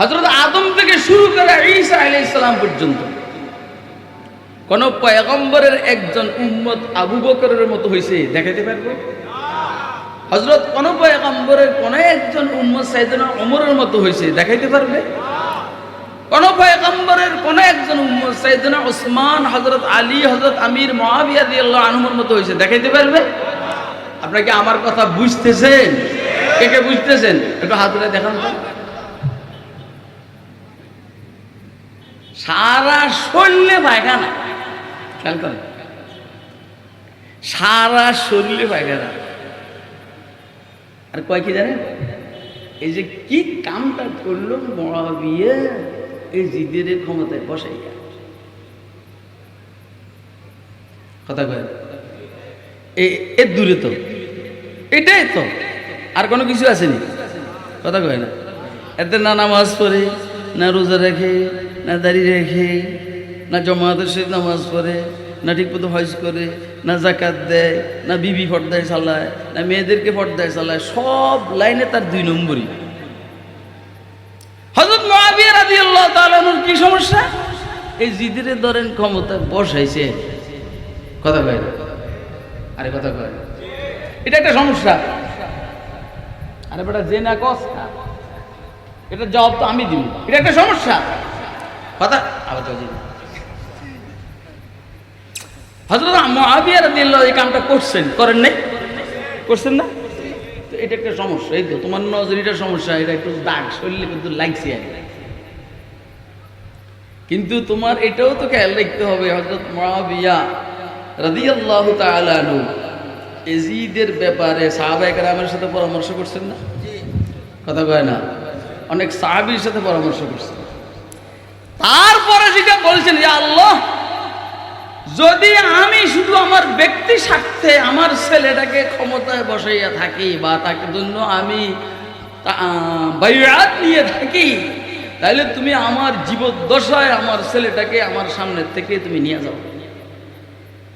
হজরত আদম থেকে শুরু করে ঈসা আলাই ইসলাম পর্যন্ত কোন পয়গম্বরের একজন উম্মত আবু বকরের মতো হয়েছে দেখাতে পারব? হজরত কোন পয়গম্বরের কোন একজন উম্মত অমরের মতো হয়েছে দেখাইতে পারবে? কোন পয়গম্বরের কোন একজন উম্মত ওসমান হজরত আলী হজরত আমির মহাবিয়া দিয়ে আনহুমের মতো হয়েছে দেখাইতে পারবে? আপনারা কি আমার কথা বুঝতেছেন? কে কে বুঝতেছেন? একটু হাত তুলে দেখান তো। সারা শরীরে পায়খানা। খেয়াল করেন সারা শরীরে পায়খানা। আর কয় কি জানেন? এই যে কি কামটা করল মরা বিয়ে এই জিদের ক্ষমতায় বসাই কথা কয়? এর দূরে তো। এটাই তো। আর কোনো কিছু আসেনি। কথা কয় না? এতে না নামাজ পড়ে, না রোজা রাখে না দাঁড়িয়ে রেখে, না জমাতের সহিত নামাজ পড়ে, না ঠিকমতো হজ করে, না জাকাত দেয়, না বিবি পর্দায় চালায়, না মেয়েদেরকে পর্দায় চালায়, সব লাইনে তার দুই নম্বরই। হজরত মহাবিয়া রাজি আল্লাহ তালানুর কি সমস্যা? এই জিদিরে ধরেন ক্ষমতা বসাইছে। কথা কয় আরে কথা কয়। এটা একটা সমস্যা। আরে বেটা, যে না কস। এটা জবাব তো আমি দিব। এটা একটা সমস্যা। কথা আবার চলছি হজরত মহাবিয়া রাদিয়াল্লাহু এই কামটা করছেন করেন নাই? করছেন না? তো এটা একটা সমস্যা এই তো তোমার নজরিটা সমস্যা এটা একটু দাগ শরীরে কিন্তু লাগছে আর কিন্তু তোমার এটাও তো খেয়াল রাখতে হবে হজরত মহাবিয়া রাদিয়াল্লাহু তাআলা আনহু এজিদের ব্যাপারে সাহাবায়ে কেরামের সাথে পরামর্শ করছেন না? কথা কয় না? অনেক সাহাবীর সাথে পরামর্শ করছেন। বলছেন আল্লাহ, যদি আমি শুধু আমার ব্যক্তি স্বার্থে আমার ছেলেটাকে ক্ষমতায় বসাইয়া থাকি বা তাকে জন্য আমি বাইরাত নিয়ে থাকি, তাহলে তুমি আমার জীবদ্দশায় আমার ছেলেটাকে আমার সামনের থেকে তুমি নিয়ে যাও।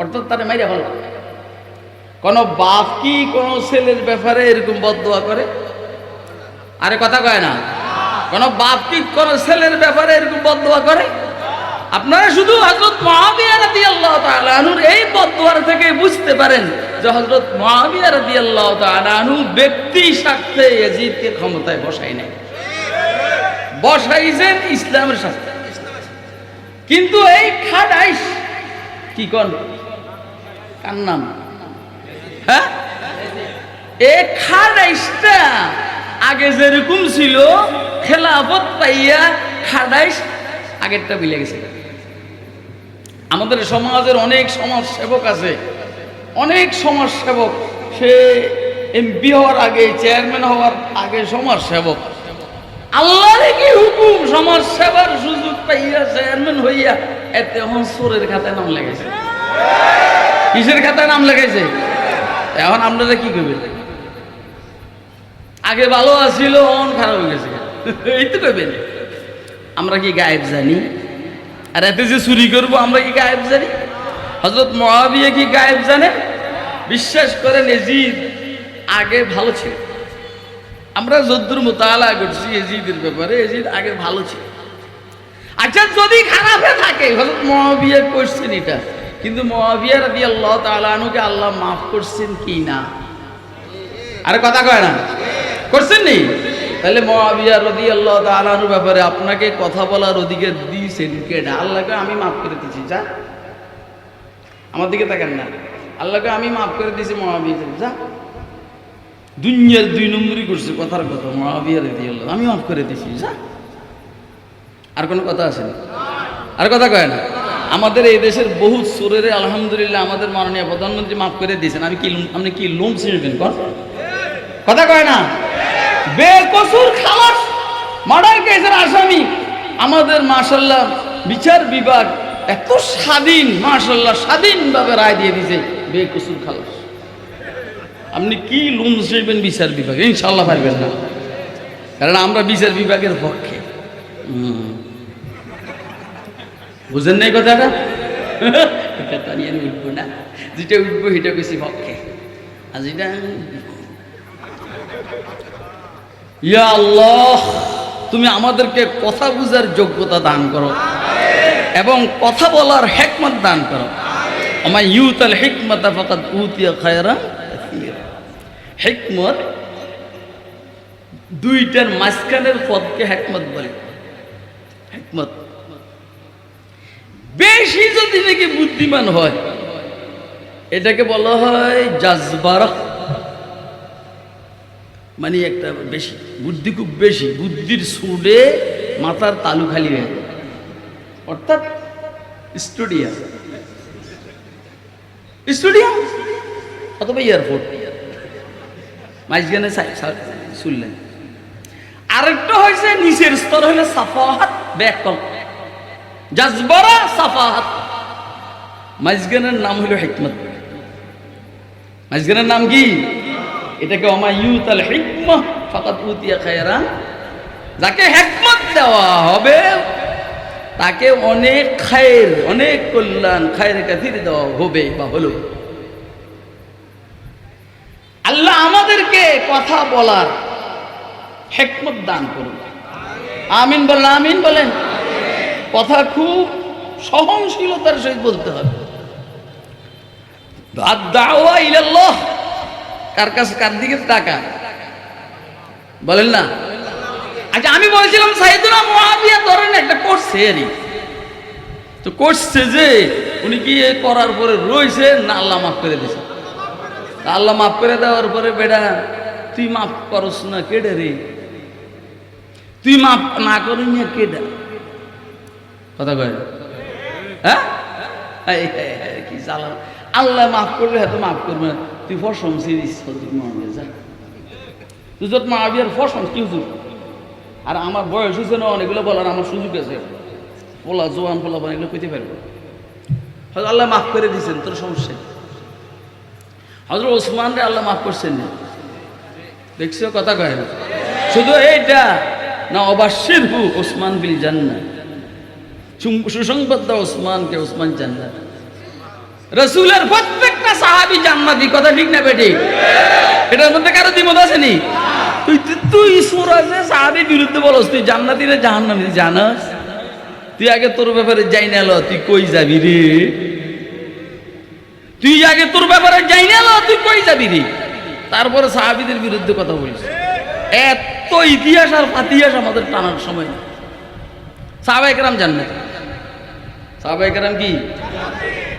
অর্থাৎ তারা মাইরে ভালো কোন বাপ কি কোন ছেলের ব্যাপারে এরকম বদোয়া করে? আরে কথা কয় না। কোন বাপ কি কোন ছেলের ব্যাপারে এরকম বদোয়া করে? আপনারা শুধু হজরত মহাবিয়া রাদি আল্লাহ তালুর এই বদোয়ার থেকে বুঝতে পারেন যে হজরত মহাবিয়া রাদি আল্লাহ তালু ব্যক্তি স্বার্থে এজিদকে ক্ষমতায় বসাই নাই। বসাইছেন ইসলামের স্বার্থে। কিন্তু এই খাডাইস কি কন? কার নাম? হ্যাঁ? এ আগে যেরকম ছিল, খেলাফত পাইয়া খাডাইস আগেরটা বিলে গেছে। আমাদের সমাজের অনেক সমাজ সেবক আছে। অনেক সমাজ সেবক সে এমপি হওয়ার আগে চেয়ারম্যান হওয়ার আগে সমাজ সেবক আল্লাহর কি হুকুম? সমাজ সেবার সুযোগ পাইয়া চেয়ারম্যান হইয়া এতে এখন সোরের খাতায় নাম লেগেছে। কিসের খাতায় নাম লেগেছে? এখন আপনারা কি করবেন আগে ভালো আছিল অন খারাপ হয়ে গেছে। এই তো করবেন আমরা কি গায়েব জানি? আর এতে যে চুরি করব, আমরা কি গায়েব জানি? হজরত মহাবিয়া কি গায়েব জানে? বিশ্বাস করেন, এজিদ আগে ভালো ছিল। আমরা যদ্দুর মোতালা করছি এজিদের ব্যাপারে, এজিদ আগে ভালো ছিল। আচ্ছা যদি খারাপ হয়ে থাকে হজরত মহাবিয়া করছেন এটা। কিন্তু মহাবিয়া রাদি আল্লাহ তালানুকে আল্লাহ মাফ করছেন কি না? আরে কথা কয় না। করছেন নি? তাহলে মহাবিয়া রদি আল্লাহ তালানুর ব্যাপারে আপনাকে কথা বলার অধিকার দিয়েছেন কেডা আল্লাহকে আমি মাফ করে দিচ্ছি যা। আমার দিকে তাকান না। আল্লাহকে আমি মাফ করে দিয়েছি, মহাবিয়া যা। দুনিয়ার দুই নম্বরই করছে কথার কথা, মহাবিয়া রদি আল্লাহ আমি মাফ করে দিয়েছি, যা। আর কোনো কথা আছে না? আর কথা কয় না? আমাদের এই দেশের বহু সুরের আলহামদুলিল্লাহ আমাদের মাননীয় প্রধানমন্ত্রী মাফ করে দিয়েছেন। আমি কি আপনি কি ছিঁড়বেন কর কথা কয় না? বেকসুর খালাস। মার্ডার কেসের আসামি। আমাদের মাশাল্লাহ বিচার বিভাগ এত স্বাধীন, মাশাল্লাহ স্বাধীনভাবে রায় দিয়ে দিয়েছে বেকসুর খালাস। আপনি কি লোন ছিঁড়বেন বিচার বিভাগে? ইনশাল্লাহ পারবেন না। কারণ আমরা বিচার বিভাগের পক্ষে। বুঝেন নাই কথাটা? কথা নিয়ে উঠবো না। যেটা উঠবো সেটা বেশি পক্ষে। আর যেটা ইয়া আল্লাহ, তুমি আমাদেরকে কথা বুঝার যোগ্যতা দান করো এবং কথা বলার হেকমত দান করো। আমার ইউত আল হিকমত ফকাত হেকমত দুইটার মাঝখানের পদকে হেকমত বলে। হেকমত। বেশি যদি নাকি বুদ্ধিমান হয়, এটাকে বলা হয় জাজবার মানে একটা বেশি, বুদ্ধি খুব বেশি, বুদ্ধির সুডে মাথার তালু খালি হয়ে যায়। অর্থাৎ স্টুডিয়াম স্টুডিয়াম অথবা এয়ারপোর্ট। মাঝখানে শুনলেন। আরেকটা হয়েছে, নিচের স্তর হলে সাফাহাত ব্যাকল জাজবরা সাফাহাত। মাঝখানের নাম হলো হিকমত। মাঝখানের নাম কি? এটাকে অমা ইউত আল হিকমা ফাকাত উতিয়া খায়রান। যাকে হেকমত দেওয়া হবে, তাকে অনেক খায়ের, অনেক কল্যাণ খায়ের কাথির দেওয়া হবে বা হলো। আল্লাহ আমাদেরকে কথা বলার হেকমত দান করুন। আমিন বলেন আমিন বলেন। কথা খুব সহনশীলতার সহিত বলতে হবে। দাওয়া ইলাল্লাহ। কার কাছে কার দিকে টাকা বলেন না? আচ্ছা আমি বলছিলাম সাইদুনা মুআবিয়া ধরেন একটা করছে আরই তো করছে যে উনি কি করার পরে রয়েছে না আল্লাহ মাফ করে দিয়েছে? আল্লাহ মাফ করে দেওয়ার পরে, বেটা, তুই মাফ করস না, কেডে রে? তুই মাফ না করি না, কেডা? কথা কয়? হ্যাঁ? কি জ্বালা আল্লাহ মাফ করলে হয়তো মাফ করবে। তুই ফসম সিরিজ যা। তুই যত মা আবিয়ার ফসম কি হুজুর আর আমার বয়স হয়েছে না, অনেকগুলো বলার আমার সুযোগ আছে। পোলা, জোয়ান, পোলা, বান, এগুলো কইতে পারব। হয়তো আল্লাহ মাফ করে দিয়েছেন তোর সমস্যা। হজরত ওসমান রে আল্লাহ মাফ করছেন না? দেখছ কথা কয় না? শুধু এইটা না, অবাসির হু ওসমান বিল জান্না সুসংবাদ দাও ওসমানকে ওসমান জান্নাত। রসুলের প্রত্যেকটা সাহাবি জান্নাতি কথা ঠিক না বেটি এটার মধ্যে কারও দ্বিমত আছে নি? তুই তুই- সুরাজে সাহাবির বিরুদ্ধে বলস তুই জান্নাতি রে জাহান্নামী জানাস? তুই আগে তোর ব্যাপারে যাই না লো, তুই কই যাবি রে? তুই আগে তোর ব্যাপারে যাই না লো, তুই কই যাবি রে? তারপরে সাহাবিদের বিরুদ্ধে কথা বলিস। এত ইতিহাস আর ফাতিহাস আমাদের টানার সময়। সাহাবাইকেরাম জান্নাত। সাহাবাইকেরাম কি?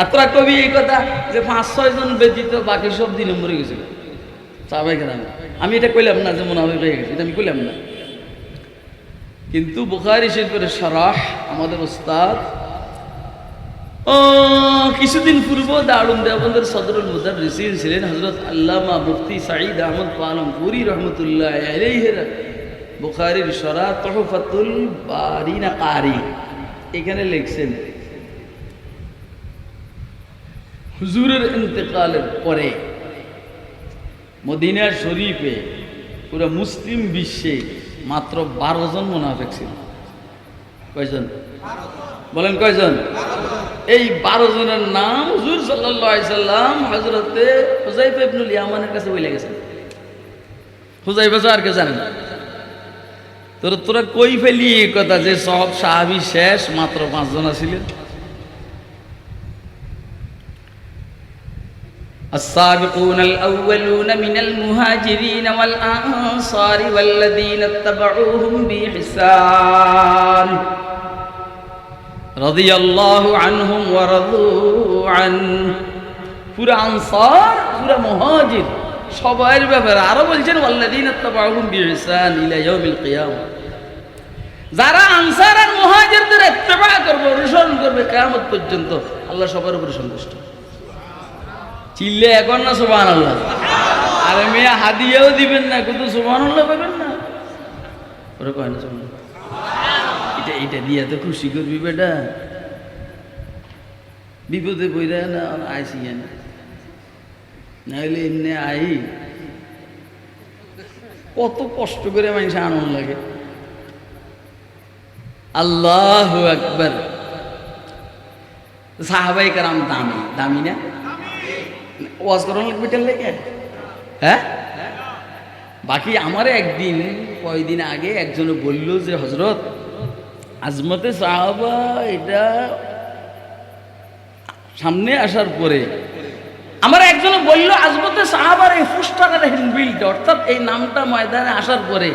আর তোরা কবি এই কথা যে পাঁচ, ছয় জন ব্যতীত বাকি সব দিন মরে গেছিল সাহাবাইকেরাম আমি এটা কইলাম না যে মনে হবে হয়ে গেছে, এটা আমি কইলাম না। কিন্তু বুখারি শরীফের সারাহ আমাদের ওস্তাদ কিছুদিন পূর্ব দারুণ দেওবন্দের সদরুল মুদার রিসির ছিলেন হজরত আল্লামা মুফতি সাঈদ আহমদ পালম পুরী রহমতুল্লাহ আলাইহের বুখারির সরা তহফাতুল বারিনা কারি। এখানে লিখছেন হুজুরের ইন্তেকালের পরে মদিনা শরীফে পুরো মুসলিম বিশ্বে মাত্র বারো জন মোনাফেক ছিল। কয়জন? বলেন কয়জন? এই বারো জনের নাম হুজুর সাল্লাম হজরতে হুজাইফ ইবনুল ইয়ামানের কাছে বলে গেছেন। হুজাইফ আর কেউ জানে না। তোর তোরা কই ফেলি কথা যে সব সাহাবি শেষ, মাত্র পাঁচজন ছিলেন। السابقون الأولون من المهاجرين والأنصار والذين اتبعوهم بإحسان رضي الله عنهم ورضوا عنه পুরা আনসার পুরা মুহাজির সবার ব্যাপারে আরো বলছেন ওয়াল্লাযীন ইত্তাবাউহুম বিইহসান ইলা ইয়াউমিল কিয়ামah যারা আনসার আর মুহাজিরদের ইত্তেবা করবে অনুসরণ করবে কিয়ামত পর্যন্ত আল্লাহ সবার উপরে সন্তুষ্ট চিল্লে এখন না সুবাহ আল্লাহ আরে মেয়ে, হাদিয়াও দিবেন না, কিন্তু সুবাহ আল্লাহ পাবেন না। ওরা কয় না সুবহান এটা এটা দিয়ে তো খুশি করবি বেটা। বিপদে পড়ে না, আইসি না নাহলে এমনি আই। কত কষ্ট করে মানুষ আনন্দ লাগে। আল্লাহ আকবার। সাহাবাই কারাম দামি দামি না? ওয়াজ করানো লাগবে এটার লেগে হ্যাঁ? বাকি আমার একদিন, কয়দিন আগে একজনে বলল যে হজরত আজমতে সাহাবা এটা সামনে আসার পরে। আমার একজনে বলল, আজমতে সাহাবার এই পুস্টারের হ্যান্ডবিলটা অর্থাৎ এই নামটা ময়দানে আসার পরে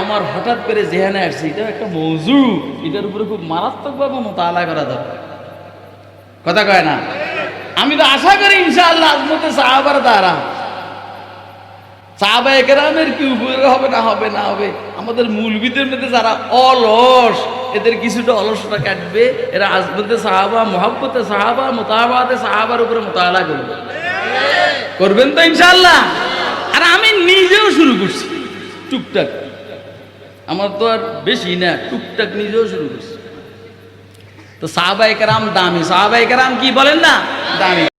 আমার হঠাৎ করে জেহানে আসছে। এটা একটা মৌজু, এটার উপরে খুব মারাত্মকভাবে মোতালা করা দরকার। কথা কয় না? আমি তো আশা করি ইনশাআল্লাহ আজমতে সাহাবার দ্বারা। সাহাবা একরামের কি উপরে হবে না হবে না হবে? আমাদের মূলবিদের মধ্যে যারা অলস, এদের কিছুটা অলসটা কাটবে, এরা আজমতে সাহাবা, মোহাব্বতে সাহাবা, মোতাবাতে সাহাবার উপরে মোতালা করবে। করবেন তো ইনশাআল্লাহ? আর আমি নিজেও শুরু করছি। টুকটাক। আমার তো আর বেশি না, টুকটাক নিজেও শুরু করছি। তো সাহাবা একরাম দামি। সাহাবা একরাম কি বলেন না? দামি।